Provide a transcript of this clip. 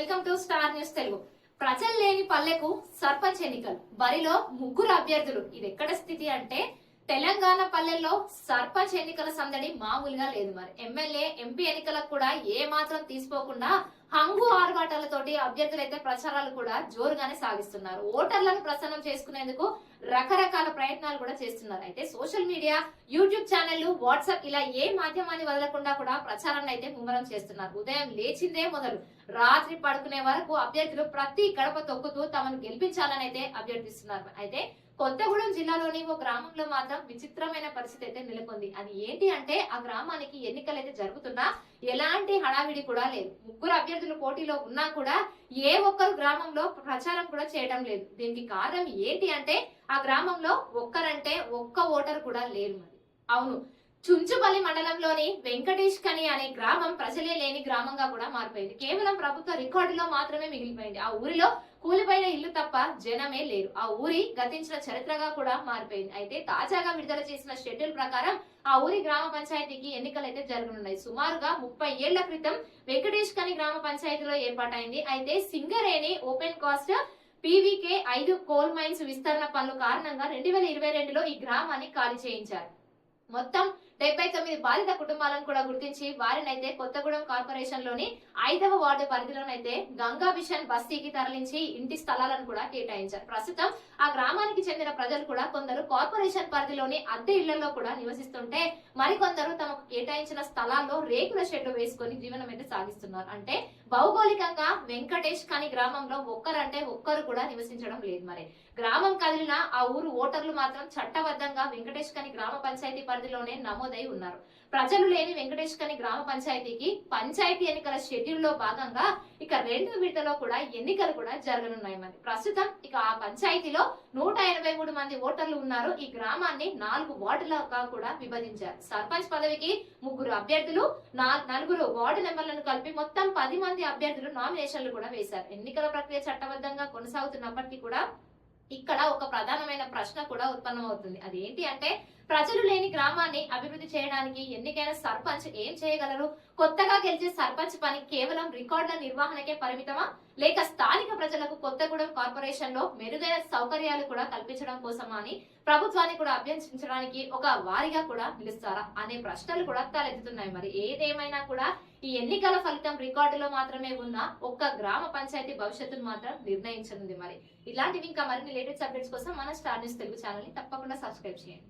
Welcome to star news Telugu. ప్రజలు లేని పల్లెకు సర్పంచ్ ఎన్నికలు. బరిలో ముగ్గురు అభ్యర్థులు. ఇది ఎక్కడ స్థితి అంటే తెలంగాణ పల్లెల్లో సర్పంచ్ ఎన్నికల సందడి మామూలుగా లేదు మరి. ఎమ్మెల్యే ఎంపీ ఎన్నికలకు కూడా ఏ మాత్రం తీసుకోకుండా హంగు ఆర్భాటాలతోటి అభ్యర్థులైతే ప్రచారాలు కూడా జోరుగానే సాగిస్తున్నారు. ఓటర్లను ప్రసన్నం చేసుకునేందుకు రకరకాల ప్రయత్నాలు కూడా చేస్తున్నారు. అయితే సోషల్ మీడియా యూట్యూబ్ ఛానళ్ళు వాట్సాప్ ఇలా ఏ మాధ్యమాన్ని వదలకుండా కూడా ప్రచారాన్ని అయితే ముమ్మరం చేస్తున్నారు. ఉదయం లేచిందే మొదలు. రాత్రి పడుకునే వరకు అభ్యర్థులు ప్రతి గడప తొక్కుతూ తమను గెలిపించాలని అయితే అభ్యర్థిస్తున్నారు. అయితే కొత్తగూడెం జిల్లాలోని ఓ గ్రామంలో మాత్రం విచిత్రమైన పరిస్థితి అయితే నెలకొంది. అది ఏంటి అంటే ఆ గ్రామానికి ఎన్నికలు అయితే జరుగుతున్నా ఎలాంటి హడావిడి కూడా లేదు. ముగ్గురు అభ్యర్థులు పోటీలో ఉన్నా కూడా ఏ ఒక్కరు గ్రామంలో ప్రచారం కూడా చేయడం లేదు. దీనికి కారణం ఏంటి అంటే ఆ గ్రామంలో ఒక్కరంటే ఒక్క ఓటర్ కూడా లేరు మరి. అవును చుంచుపల్లి మండలంలోని వెంకటేష్ కని అనే గ్రామం ప్రజలే లేని గ్రామంగా కూడా మారిపోయింది. కేవలం ప్రభుత్వ రికార్డులో మాత్రమే మిగిలిపోయింది. ఆ ఊరిలో కూలిపోయిన ఇల్లు తప్ప జనమే లేరు. ఆ ఊరి గతించిన చరిత్రగా కూడా మారిపోయింది. అయితే తాజాగా విడుదల చేసిన షెడ్యూల్ ప్రకారం ఆ ఊరి గ్రామ పంచాయతీకి ఎన్నికలు అయితే జరగనున్నాయి. సుమారుగా ముప్పై ఏళ్ళ క్రితం వెంకటేష్ కని గ్రామ పంచాయతీలో ఏర్పాటైంది. అయితే సింగరేణి ఓపెన్ కాస్ట్ పీవీకే ఐదు కోల్ మైన్స్ విస్తరణ పనుల కారణంగా రెండు వేల ఇరవై రెండులో ఈ గ్రామాన్ని ఖాళీ చేయించారు. మొత్తం డెబ్బై తొమ్మిది బాధిత కుటుంబాలను కూడా గుర్తించి వారినైతే కొత్తగూడెం కార్పొరేషన్లోని ఐదవ వార్డు పరిధిలోనైతే గంగా మిషన్ బస్తీకి తరలించి ఇంటి స్థలాలను కూడా కేటాయించారు. ప్రస్తుతం ఆ గ్రామానికి చెందిన ప్రజలు కూడా కొందరు కార్పొరేషన్ పరిధిలోని అద్దె ఇళ్ళలో కూడా నివసిస్తుంటే మరికొందరు తమకు కేటాయించిన స్థలాల్లో రేకుల షెడ్లు వేసుకొని జీవనం అయితే సాగిస్తున్నారు. అంటే భౌగోళికంగా వెంకటేష్ కాని గ్రామంలో ఒక్కరంటే ఒక్కరు కూడా నివసించడం లేదు మరి. గ్రామం కదిలిన ఆ ఊరు ఓటర్లు మాత్రం చట్టబద్ధంగా వెంకటేష్ కాని గ్రామ పంచాయతీ పరిధిలోనే నమోదు ఉన్నారు. ప్రజలు లేని వెంకటేష్ కని గ్రామ పంచాయతీకి పంచాయతీ ఎన్నికల షెడ్యూల్లో భాగంగా ఇక రెండు విడతలో కూడా ఎన్నికలు కూడా జరగనున్నాయి మరి. ప్రస్తుతం ఇక ఆ పంచాయతీలో నూట ఎనభై మూడు మంది ఓటర్లు ఉన్నారు. ఈ గ్రామాన్ని నాలుగు వార్డులుగా కూడా విభజించారు. సర్పంచ్ పదవికి ముగ్గురు అభ్యర్థులు నలుగురు వార్డు నెంబర్లను కలిపి మొత్తం పది మంది అభ్యర్థులు నామినేషన్లు కూడా వేశారు. ఎన్నికల ప్రక్రియ చట్టబద్ధంగా కొనసాగుతున్నప్పటికీ కూడా ఇక్కడ ఒక ప్రధానమైన ప్రశ్న కూడా ఉత్పన్నమవుతుంది. అది ఏంటి అంటే ప్రజలు లేని గ్రామాన్ని అభివృద్ధి చేయడానికి ఎన్నికైన సర్పంచ్ ఏం చేయగలరు? కొత్తగా గెలిచే సర్పంచ్ పని కేవలం రికార్డుల నిర్వహణకే పరిమితమా? లేక స్థానిక ప్రజలకు కొత్తగూడెం కార్పొరేషన్లో మెరుగైన సౌకర్యాలు కూడా కల్పించడం కోసమా అని ప్రభుత్వాన్ని కూడా అభ్యర్థించడానికి ఒక వారిగా కూడా నిలుస్తారా? అనే ప్రశ్నలు కూడా తలెత్తుతున్నాయి. మరి ఏదేమైనా కూడా ఈ ఎన్నికల ఫలితం రికార్డులో మాత్రమే ఉన్న ఒక్క గ్రామ పంచాయతీ భవిష్యత్తును మాత్రం నిర్ణయించనుంది మరి. ఇలాంటివి ఇంకా మరిన్ని లేటెస్ట్ అప్డేట్స్ కోసం మన స్టార్ న్యూస్ తెలుగు ఛానల్ని తప్పకుండా సబ్స్క్రైబ్ చేయండి.